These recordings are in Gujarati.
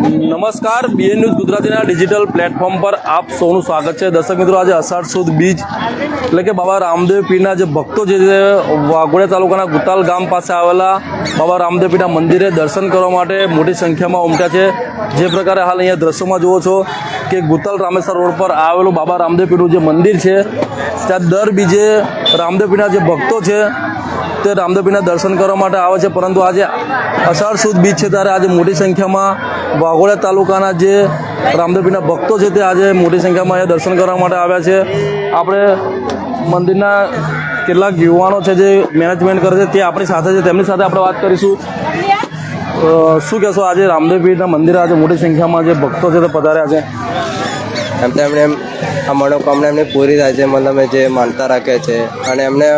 નમસ્કાર બીએન ન્યૂઝ ગુજરાતીના ડિજિટલ પ્લેટફોર્મ પર આપ સૌનું સ્વાગત છે. દર્શક મિત્રો, આજે અષાઢ સુદ બીજ એટલે કે બાબા રામદેવ પીરના જે ભક્તો છે જે વાઘોડિયા તાલુકાના ગુતાલ ગામ પાસે આવેલા બાબા રામદેવ પીરના મંદિરે દર્શન કરવા માટે મોટી સંખ્યામાં ઉમટ્યા છે. જે પ્રકારે હાલ અહીંયા દ્રશ્યોમાં જુઓ છો કે ગુતાલ રામેશ્વર રોડ પર આવેલું બાબા રામદેવ પીરનું જે મંદિર છે, ત્યાં દર બીજે રામદેવ પીરના જે ભક્તો છે તે રામદેવીના દર્શન કરવા માટે આવે છે, પરંતુ આજે અષાઢ સુદ બીજ છે ત્યારે આજે મોટી સંખ્યામાં વાઘોડિયા તાલુકાના જે રામદેવીના ભક્તો છે તે આજે મોટી સંખ્યામાં અહીંયા દર્શન કરવા માટે આવ્યા છે. આપણે મંદિરના કેટલાક યુવાનો છે જે મેનેજમેન્ટ કરે છે તે આપણી સાથે છે, તેમની સાથે આપણે વાત કરીશું. શું કહેશો આજે રામદેવપીરના મંદિરે આજે મોટી સંખ્યામાં જે ભક્તો છે તે પધાર્યા છે? એમ તો એમ, આ મનોકામના એમની પૂરી થાય છે, મતલબ જે માનતા રાખે છે. અને એમને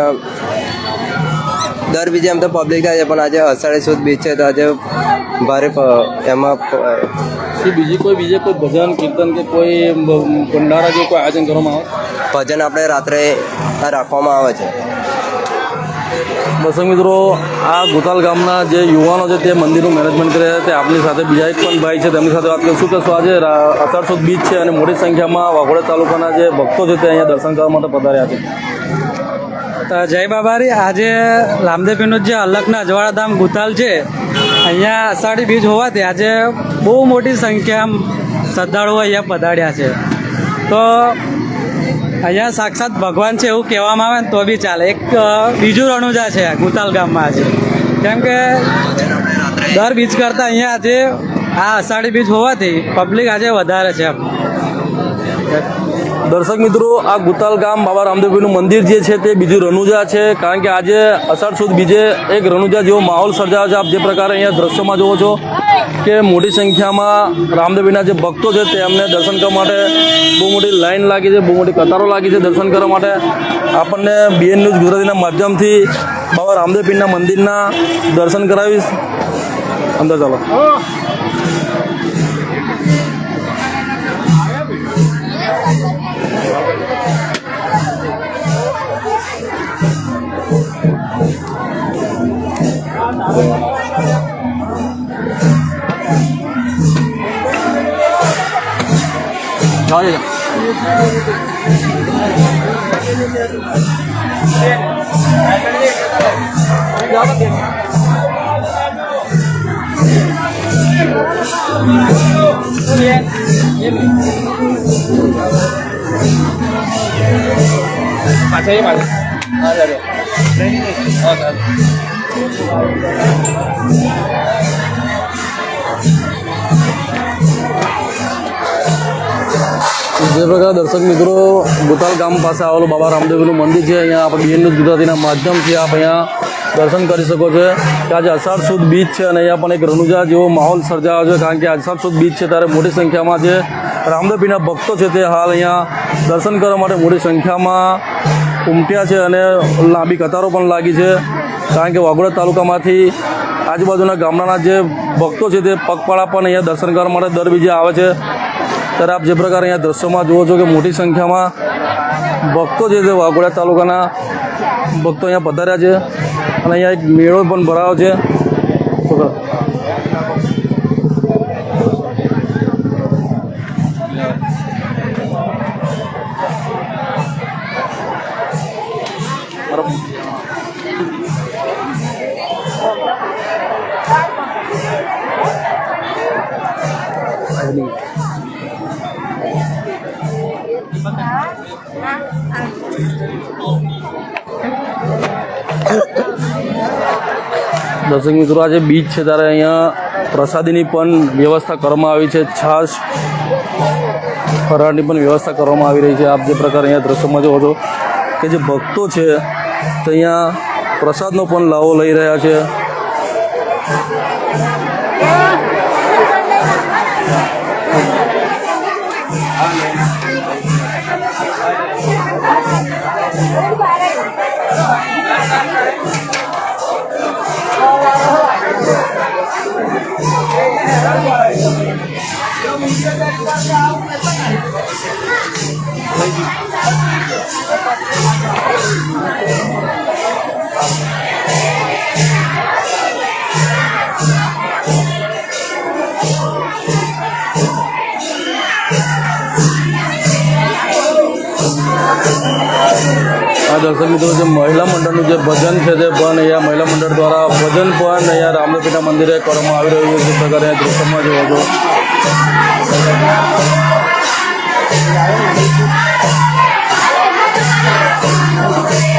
દર બીજે એમ તો પબ્લિક થાય છે પણ આજે અષાઢી સુદ બીચ છે તો આજે ભારે એમાં બીજી કોઈ બીજે કોઈ ભજન કીર્તન કે કોઈ ભંડારા જે કોઈ આયોજન કરવામાં આવે? ભજન આપણે રાત્રે રાખવામાં આવે છે. દર્શક મિત્રો આ ગોતાલ ગામના જે યુવાનો છે તે મંદિરનું મેનેજમેન્ટ કરે છે તે આપણી સાથે બીજા એક પણ ભાઈ છે તેમની સાથે વાત કરીશું. કે શું આજે સુદ બીચ છે અને મોટી સંખ્યામાં વાઘોડા તાલુકાના જે ભક્તો છે તે અહીંયા દર્શન કરવા માટે પધાર્યા છે. જય બાબારી. આજે રામદેવપીરનું જે અલગના અજવાળા ધામ ગુતાલ છે, અહીંયા અષાઢી બીજ હોવાથી આજે બહુ મોટી સંખ્યામાં શ્રદ્ધાળુઓ અહીંયા પધાર્યા છે. તો અહીંયા સાક્ષાત ભગવાન છે એવું કહેવામાં આવે ને તો બી ચાલે. એક બીજું રણુજા છે ગુતાલ ગામમાં આજે. કેમ કે દર બીજ કરતાં અહીંયા આજે આ અષાઢી બીજ હોવાથી પબ્લિક આજે વધારે છે દર્શક મિત્રો, આ ગુતાલ ગામ બાબા રામદેવજીનું મંદિર જે છે તે બીજું રનુજા છે, કારણ કે આજે અષાઢ સુદ બીજે એક રનુજા જેવો માહોલ સર્જાયો છે. આપ જે પ્રકારે અહીંયા દ્રશ્યોમાં જુઓ છો કે મોટી સંખ્યામાં રામદેવીના જે ભક્તો છે તે એમને દર્શન કરવા માટે બહુ મોટી લાઈન લાગી છે, બહુ મોટી કતારો લાગી છે દર્શન કરવા માટે. આપણને બીએન ન્યૂઝ ગુજરાતીના માધ્યમથી બાબા રામદેવ પીરના મંદિરના દર્શન કરાવીશ. અંદર ચાલો. Ja, ja, ja. Pakai, pakai. Ada, ada. Ini, oh, ada. જે પ્રકાર દર્શક મિત્રો ગોતાલ ગામ પાસે આવેલું બાબા રામદેવનું મંદિર છે, અહીંયા આપણે બીએન ન્યૂઝ ગુજરાતીના માધ્યમથી આપ અહીંયા દર્શન કરી શકો છો. કે આજે અષાઢ સુદ બીચ છે અને અહીંયા પણ એક રનુજા જેવો માહોલ સર્જાયો છે, કારણ કે અષાઢ સુદ બીચ છે ત્યારે મોટી સંખ્યામાં જે રામદેવીના ભક્તો છે તે હાલ અહીંયા દર્શન કરવા માટે મોટી સંખ્યામાં ઉમટ્યા છે અને લાંબી કતારો પણ લાગી છે. કારણ કે વાઘોડા તાલુકામાંથી આજુબાજુના ગામડાના જે ભક્તો છે તે પગપાળા પણ અહીંયા દર્શન કરવા માટે દર બીજે આવે છે ત્યારે આપ જે પ્રકારે અહીંયા દ્રશ્યોમાં જુઓ છો કે મોટી સંખ્યામાં ભક્તો છે વાઘોડા તાલુકાના ભક્તો અહીંયા પધાર્યા છે અને અહીંયા એક મેળો પણ ભરાયો છે પકડો. દર્શક મિત્રો, આજે બીચ છે ત્યારે અહીંયા પ્રસાદીની પણ વ્યવસ્થા કરવામાં આવી છે. છાશ, ફરાળની પણ વ્યવસ્થા કરવામાં આવી રહી છે. આપ જે પ્રકાર અહીંયા દ્રશ્યમાં જોવો છો કે જે ભક્તો છે, તે અહીંયા પ્રસાદનો પણ લાવો લઈ રહ્યા છે. આ દર્શક મિત્રો, જે મહિલા મંડળનું જે ભજન છે તે પણ અહીંયા મહિલા મંડળ દ્વારા ભજન પણ અહીંયા રામલપીઠા મંદિરે કરવામાં આવી રહ્યું છે. પ્રકારે દૃશ્યમાં જોવો છો Gracias.